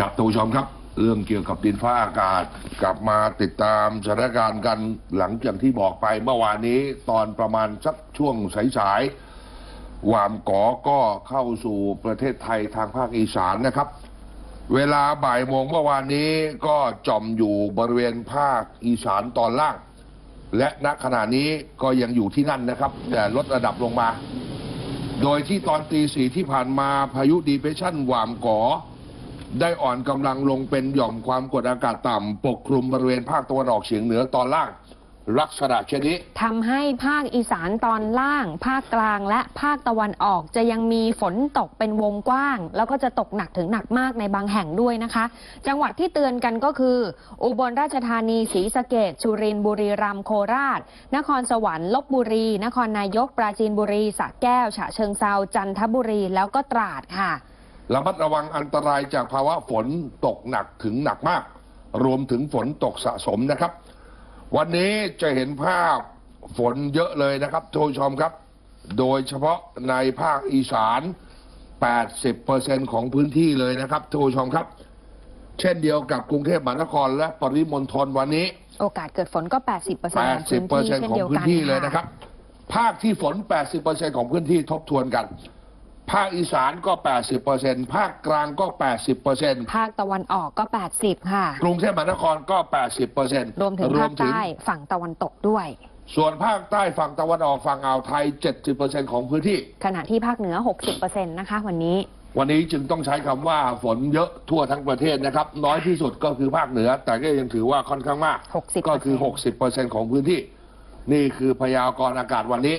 ครับท่านผู้ชมครับ เรื่องเกี่ยวกับดินฟ้าอากาศ กลับมาติดตามสถานการณ์กันหลังจากที่บอกไปเมื่อวานนี้ตอนประมาณสักช่วงสายๆหวามก๋อก็เข้าสู่ประเทศไทยทางภาคอีสานนะครับ เวลาบ่ายโมงเมื่อวานนี้ก็จอมอยู่บริเวณภาคอีสานตอนล่าง และณขณะนี้ก็ยังอยู่ที่นั่นนะครับ แต่ลดระดับลงมา โดยที่ตอนตีสี่ที่ผ่านมาพายุดีเพรสชันหวามก๋อ ได้อ่อนกำลังลงเป็นหย่อมความกดอากาศต่ำปกคลุมบริเวณภาคตะวันออกเฉียงเหนือตอนล่าง ลักษณะเช่นนี้ ทำให้ภาคอีสานตอนล่าง ภาคกลางและภาคตะวันออกจะยังมีฝนตกเป็นวงกว้าง แล้วก็จะตกหนักถึงหนักมากในบางแห่งด้วยนะคะ จังหวัดที่เตือนกันก็คือ อุบลราชธานีศรีสะเกดสุรินทร์บุรีรัมย์โคราช นครสวรรค์ลบบุรี นครนายก ปราจีนบุรีสระแก้ว ฉะเชิงเซาจันทบุรีแล้วก็ตราดค่ะ ระมัดระวังอันตรายจากภาวะฝนตกหนักถึงหนักมาก รวมถึงฝนตกสะสมนะครับ วันนี้จะเห็นภาพฝนเยอะเลยนะครับทุกผู้ชมครับ โดยเฉพาะในภาคอีสาน 80%ของพื้นที่เลยนะครับทุกผู้ชมครับ เช่นเดียวกับกรุงเทพมหานครและปริมณฑลวันนี้ โอกาสเกิดฝนก็ 80%ของพื้นที่เช่น80%ของเดียวพื้กันนที่เลยนะครับ ภาคที่ฝน 80%ของพื้นที่ทบทวนกัน ภาคอีสานก็ 80%ภาคกลางก็ 80%ภาคตะวันออกก็ 80 ค่ะ กรุงเทพมหานครก็ 80%รวมถึงภาคใต้ฝั่งตะวันตกด้วย ส่วนภาคใต้ฝั่งตะวันออกฝั่งอ่าวไทย 70%ของพื้นที่ ขณะที่ภาคเหนือ 60%นะคะวันนี้ วันนี้จึงต้องใช้คำว่าฝนเยอะทั่วทั้งประเทศนะครับ น้อยที่สุดก็คือภาคเหนือ แต่ก็ยังถือว่าค่อนข้างมาก 60%ก็คือ 60%ของพื้นที่ นี่คือพยากรณ์อากาศวันนี้